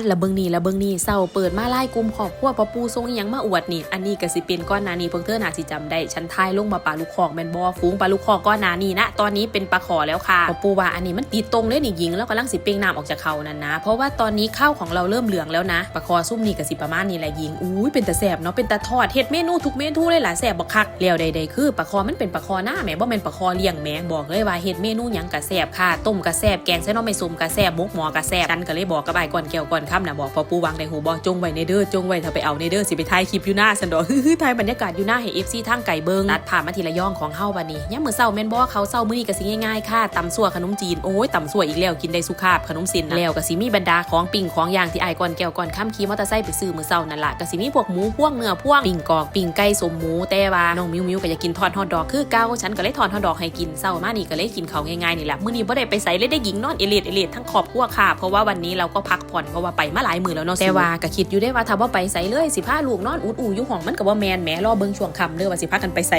ดละเบิงนี่ละเบิงนี่เศร้าเปิดมาไล่กลุ่มครอบครัวปะปูทรงอิหยังมาอวดนี่ อันนี้กสิเป็นก้อนหนานี่พวกเธอหนาสิจำได้ฉันทายลงมาปลาลูกคอกแมนบอฟูงปลาลูกคอกก้อนหนานี่นะ ตอนนี้เป็นปลาขอแล้วค่ะปะปูว่าอันนี้มันติดตรงเลยนี่หญิงแล้วกำลังสิเปล่งน้ำออกจากเขานั่นนะ เพราะว่าตอนนี้ข้าวของเราเริ่มเหลืองแล้วนะปลาคอซุ่มนี่กสิประมาณนี้แหละหญิงอุ้ยเป็นตาแสบเนาะเป็นตาทอดเฮ็ดเมนูทุกเมนูเลยล่ะแสบบักคักแล้วใดๆคือปลาคอมันเป็นปลาคอหน้าแหมบ่แม่นปลาคอเลี้ยงแหมบอกเลยว่าเฮ็ดเมนูหยังกะแสบค่ะต้มกะแสบแกงใส่น้อไม่ส้มกะแสบหมกหมอกะแสบฉันก็เลยบอกกับอ้ายก่อนแก้วก่อนค่ำนะบอกพอปูวางในหูบ่จงไว้ในเด้อจงไว้ถ้าไปเอาในเด้อสิไปถ่ายคลิปอยู่หน้าสันดอกถ่ายบรรยากาศอยู่หน้าให้ FC ทางไก่เบิงตัดผ่านมาทีละย่องของเฮาบัดนี้ยามมื้อเช้าแม่นบ่เขาเช้ามื้อนี้ก็สิง่ายๆค่ะตำซั่วขนมจีนโอ้ยตำซั่วอีกแล้วกินได้สุขภาพขนมสินแล้วก็สิมีบรรดาของปิ่งของอย่างที่ไอ้ก่อนแก้วก่อนค่ำขี่มอเตอร์ไซค์ไปซื้อมื้อเช้านั่นละก็สิมีพวกหมูพวกเนื้อพวกปิ่งกอกปิ่งไก่สมหมูแต่ว่าน้องมิวมิวก็อยากกินทอดฮอทดอกคือเก่าฉันก็เลยทอดฮอทดอกให้กินเช้ามานี่ก็เลยกินเขาง่ายๆนี่แหละมื้อนี้บ่ได้ไปไสเลยได้หญิงนอนเอเลดเอเลดทั้งครอบครัวค่ะเพราะว่าวันนี้เราก็พักผ่อนเพราะว่าไปมาหลายมื้อแล้วเนาะแต่ว่าก็คิดอยู่ได้ว่าถ้าบ่ไปไสเลยสิพาลูกนอนอุดอูอยู่ห้องมันก็บ่แม่นแหมรอเบิ่งช่วงค่ำเด้อว่าสิพากันไปไส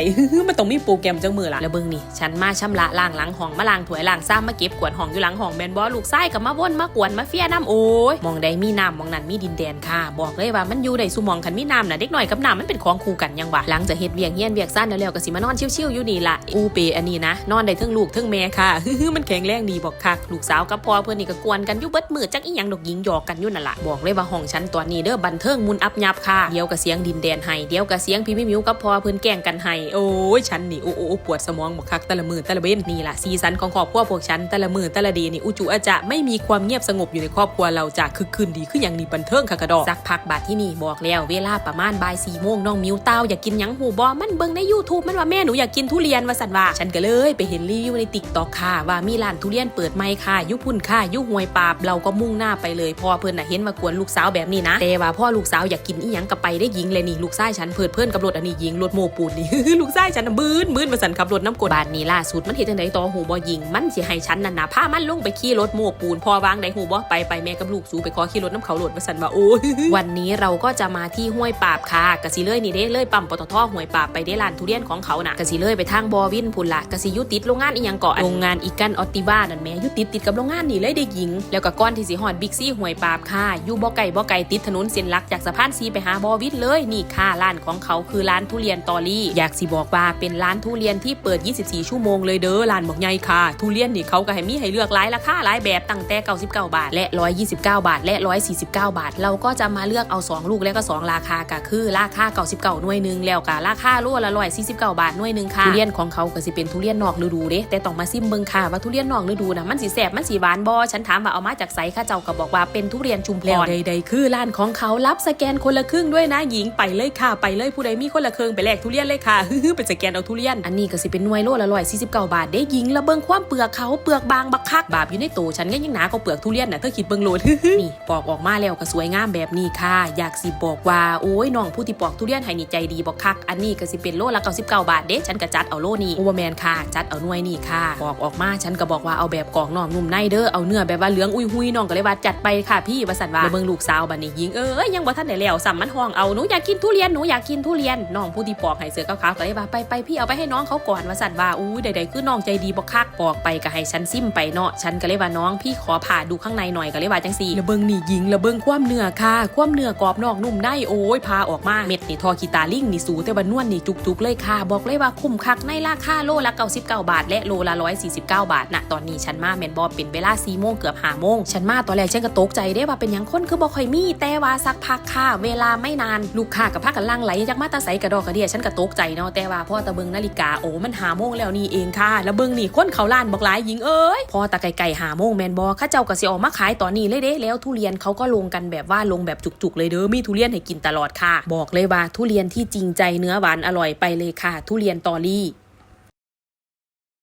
มันต้องมีโปรแกรมจังมือล่ะแล้วเบิ่งนี่ฉันมาชำระล้างหลังห้องมาล้างถ้วยล้างซ้ำมาเก็บกวาดห้องอยู่หลังห้องแม่นบ่ลูกชายก็มาวนมากวนมาเฟียน้ำโอ้ยมองใดมีน้ำมองนั้นมีดินแดนค่ะ บอกเลยว่ามันอยู่ได้สุหมองคันมีน้ำน่ะเด็กน้อยกับน้ำมันเป็นของคู่กันยังวะหลังจากเฮ็ดเวียงเฮียนเวียกซ่านแล้วๆก็สิมานอนชิวๆอยู่นี่ล่ะอูเปอันนี้นะ นอนได้ทั้งลูกทั้งแม่ค่ะมันแข็งแรงดีบอกคักลูกสาวกับพ่อเพื่อนนี่ก็กวนกันอยู่เบิดมือจักอีหยังดอกหญิงหยอกกันอยู่นั่นละบอกเลยว่าห้องฉันตอนนี้เด้อบันเทิงมุนอับยับค่ะเดี๋ยวก็เสียงดินแดนให้เดี๋ยวก็เสียงพี่มิมิวกับพ่อเพื่อนแกงกันให้โอ้ยฉันนี่โอ้โอ้ปวดสมองบักคักแต่ละมือแต่ละเบ้นนี่ละซีซันของครอบครัวพวกฉันแต่ละมือแต่ละดีนี่อุจุอาจะไม่มีความเงียบสงบอยู่ในครอบครัวเราจะคึกคืนดีขึ้นอย่างนี้บันเทิงค่ะกระดอกสักพักบาดที่นี่บอกแล้วเวลาประมาณบ่ายสี่โมงน้องมิวเต้าอยากกินยังหูบอมันเบิ่งใน YouTube มันว่าแม่หนูอยากกินทุเรียนว่าสันว่าฉันก็เลยไปเห็นรีวิวในติ๊กต็อกค่ะว่ามีร้านทุเรียนเปิดใหม่ค่ะยุพุ่นค่ะยุหวยปาบเราก็มุ่งหน้าไปเลยพอเพิ่นน่ะเห็นมากวนลูกสาวแบบนี้นะแต่ว่าพ่อลูกสาวอยากกินอีหยังก็ไปได้ยิงเลยนี่ลูกชายฉันเพิดเพิ่อนกับรถอันนี้ยิงรถโมปูนนี่ ลูกชายฉันบืนบืนมาสันขับรถน้ำกรดบาทนี้ล่าสุดมันเห็นจังไดต่อหูบ่ยิง มันสิให้ฉันนั่นนะพามันลงไปขี่รถโมปูนพอวางได้หูบ่ไปไปแม่กับลูกสูไปขอขี่รถน้ำเขาโหลดมาสันว่าโอ้ยวันนี้เราก็จะมาที่ห้วยปราบค่ะกะสิเลยนี่เด้เลยปั๊มปตทห้วยปราบไปได้ร้านทุเรียนของเขาน่ะกะสิเลยไปทางบอวินพุ่นละกะสิยุติดโรงงานอีหยังเกาะโรงงานอีกันออติวานั่นแม่ยุติดติดกับโรงงานนี่เลยได้หญิง แล้วก็ก้อนที่สิฮอดบิ๊กซี่ห้วยปาบค่ะอยู่บ่ไก่บ่ไก่ติดถนนเส้นหลักจากสะพานซีไปหาบอวินเลยนี่ค่ะร้านของเขาคือร้านทุเรียนตอรี่ อยากสิบอกว่าเป็นร้านทุเรียนที่เปิด 24 ชั่วโมงเลยเด้อร้านบอกใหญ่ค่ะ ทุเรียนนี่เขาก็ให้มีให้เลือกหลายราคาหลายแบบตั้งแต่ 99 บาท และ 129 บาท และ 149 บาท เราก็จะมาเลือกเอา 2 ลูกและก็ 2 ราคาก็คือราคา 99 หน่วยหนึงแล้วก็ราคาลูกละ149 บาทหน่วยหนึงค่ะทุเรียนของเขาก็สิเป็นทุเรียนนอกฤดูเด้แต่ต้องมาซิมเบิ่งค่ะว่าทุเรียนนอกฤดูนะมันสิแสบมันสิหวานบ่ฉันถามว่าเอามาจากไสข้าเจ้าก็บอกว่าเป็นทุเรียนชุมพรแล้วใดๆคือร้านของเขารับสแกนคนละครึ่งด้วยนะหญิงไปเลยค่ะไปเลยผู้ใดมีคนละครึ่งไปแลกทุเรียนเลยค่ะไปสแกนเอาทุเรียนอันนี้ก็สิเป็นหน่วยโลละ149บาทได้หญิงละเบิ่งความเปลือกเขาเปลือกบางบักคักบาบอยู่ในโตฉันก็ยังหนาก็เปลือกทุเรียนน่ะเธอคิดเบิ่งโลดนี่ปอกออกมาแล้วก็สวยงามแบบนี้ค่ะ อยากสิบอกว่าโอ้ยน้องผู้ที่ปอกทุเรียนให้นี่ใจดีบอกคักอันนี้ก็สิเป็นโลละ99บาทเด้ฉันก็จัดเอาโลนี้โอเวอร์แมนค่ะ จัดเอาหน่วยนี่ค่ะปอกออกมาฉันก็บอกว่าเอาแบบกรองนอกนุ่มในเด้อเอาเนื้อแบบว่าเหลืองอุ้ยหุยน้องก็เลยว่าจัดไปค่ะพี่ว่าสันว่าแล้วเบิ่งลูกสาวบัดนี้ยิงเอ้ยยังบ่ทันได้แล้วสัมมันห้องเอาหนูอยากกินทุเรียนหนูอยากกินทุเรียนน้องผู้ที่ปอกให้เสือขาวๆก็เลยว่าไปไปพี่เอาไปให้น้องเขาก่อนว่าสันว่าอู้ใดๆคือน้องใจดีบ่คักปอกไปก็ให้ฉันซิมไปเนาะฉันก็เลยว่าน้องพี่ขอผ่าดูข้างในหน่อยก็เลยว่าจังซี่แล้วเบิงนี่ยิงแล้วเบิงความเนื้อค่ะ ความเนื้อกรอบนอกนุ่มในโอ้ยพาออกมาเม็ดนี่ทอกีตาลิ่งนี่สูแต่ว่านวลนี่จุกๆเลยค่ะ บอกเลยว่าคุ้มคักในราคาโลละ99บาท และโลละ149 บาทนะตอนนี้ฉันมาแมนบอเป็นเวลา4โมงเกือบ5โมงฉันมาตอนแรกฉันก็ตกใจได้ว่าเป็นหยังคนคือบ่ค่อยมี แต่ว่าสักพักค่ะ เวลาไม่นานลูกค้ากับพักกันลังไหลจากมาตาใสกระดอกกระเดียฉันก็ตกใจเนาะแต่ว่าพ่อตะเบิงนาฬิกาโอ้มันหาโมงแล้วนี่เองค่ะ แล้วเบิงนี่คนเขาล้านบอกหลายหญิงเอ้ยพอตะไก่ไก่หาโมงแมนบอข้าเจ้าก็สิออกมาขายตอนนี้เลยเด้แล้วทุเรียนเขาก็ลงกันแบบว่าลงแบบจุกๆ เลยเด้อมีทุเรียนให้กินตลอดค่ะ บอกเลยว่าทุเรียนที่จริงใจเนื้อหวานอร่อยไปเลยค่ะ ทุเรียนตอรี่